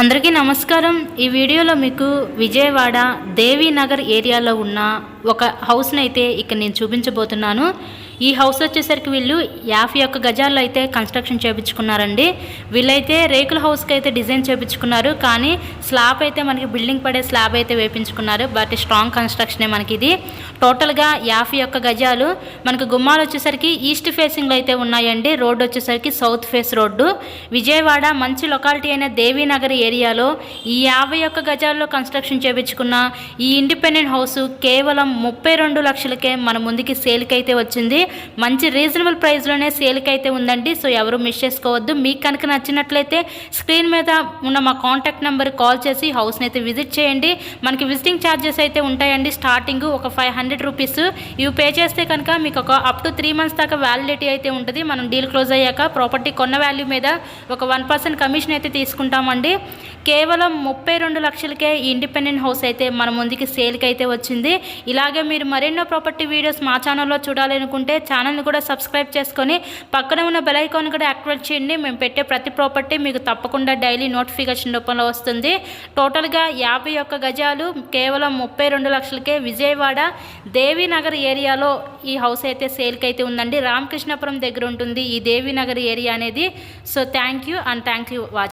అందరికీ నమస్కారం. ఈ వీడియోలో మీకు విజయవాడ దేవీనగర్ ఏరియాలో ఉన్న ఒక హౌస్ని అయితే ఇక్కడ నేను చూపించబోతున్నాను. ఈ హౌస్ వచ్చేసరికి వీళ్ళు యాభై ఒక్క గజాల్లో అయితే కన్స్ట్రక్షన్ చేయించుకున్నారండి వీళ్ళైతే రేకుల హౌస్కి అయితే డిజైన్ చేయించుకున్నారు కానీ స్లాబ్ అయితే మనకి బిల్డింగ్ పడే స్లాబ్ అయితే వేపించుకున్నారు. బట్ స్ట్రాంగ్ కన్స్ట్రక్షనే మనకి ఇది టోటల్గా యాభై ఒక్క గజాలు మనకు గుమ్మాలు వచ్చేసరికి ఈస్ట్ ఫేసింగ్లో అయితే ఉన్నాయండి. రోడ్డు వచ్చేసరికి సౌత్ ఫేస్ రోడ్డు. విజయవాడ మంచి లొకాలిటీ అయిన దేవీనగర్ ఏరియాలో ఈ యాభై ఒక్క గజాల్లో కన్స్ట్రక్షన్ చేయించుకున్న ఈ ఇండిపెండెంట్ హౌస్ కేవలం ముప్పై రెండు లక్షలకే మన ముందుకి సేల్కి అయితే వచ్చింది. మంచి రీజనబుల్ ప్రైస్లోనే సేల్కి అయితే ఉందండి. సో ఎవరు మిస్ చేసుకోవద్దు. మీకు కనుక నచ్చినట్లయితే స్క్రీన్ మీద ఉన్న మా కాంటాక్ట్ నెంబర్ కాల్ చేసి హౌస్ని అయితే విజిట్ చేయండి. మనకి విజిటింగ్ ఛార్జెస్ అయితే ఉంటాయండి. స్టార్టింగ్ ఒక ఫైవ్ హండ్రెడ్ రూపీస్. ఇవి పే చేస్తే కనుక మీకు ఒక అప్ టు త్రీ మంత్స్ దాకా వ్యాలిడిటీ అయితే ఉంటుంది. మనం డీల్ క్లోజ్ అయ్యాక ప్రాపర్టీ కొన్న వాల్యూ మీద ఒక వన్ పర్సెంట్ కమిషన్ అయితే తీసుకుంటామండి. కేవలం ముప్పై రెండు లక్షలకే ఈ ఇండిపెండెంట్ హౌస్ అయితే మన ముందుకి సేల్కి అయితే వచ్చింది. ఇలాగే మీరు మరెన్నో ప్రాపర్టీ వీడియోస్ మా ఛానల్లో చూడాలనుకుంటే ఛానల్ని కూడా సబ్స్క్రైబ్ చేసుకొని పక్కన ఉన్న బెల్ ఐకాన్ కూడా యాక్టివేట్ చేయండి. మేము పెట్టే ప్రతి ప్రాపర్టీ మీకు తప్పకుండా డైలీ నోటిఫికేషన్ రూపంలో వస్తుంది. టోటల్గా యాభై ఒక్క గజాలు కేవలం ముప్పై రెండు లక్షలకే విజయవాడ దేవీనగర్ ఏరియాలో ఈ హౌస్ అయితే సేల్కి అయితే ఉందండి. రామకృష్ణపురం దగ్గర ఉంటుంది ఈ దేవీనగర్ ఏరియా అనేది. So thank you and thank you watch.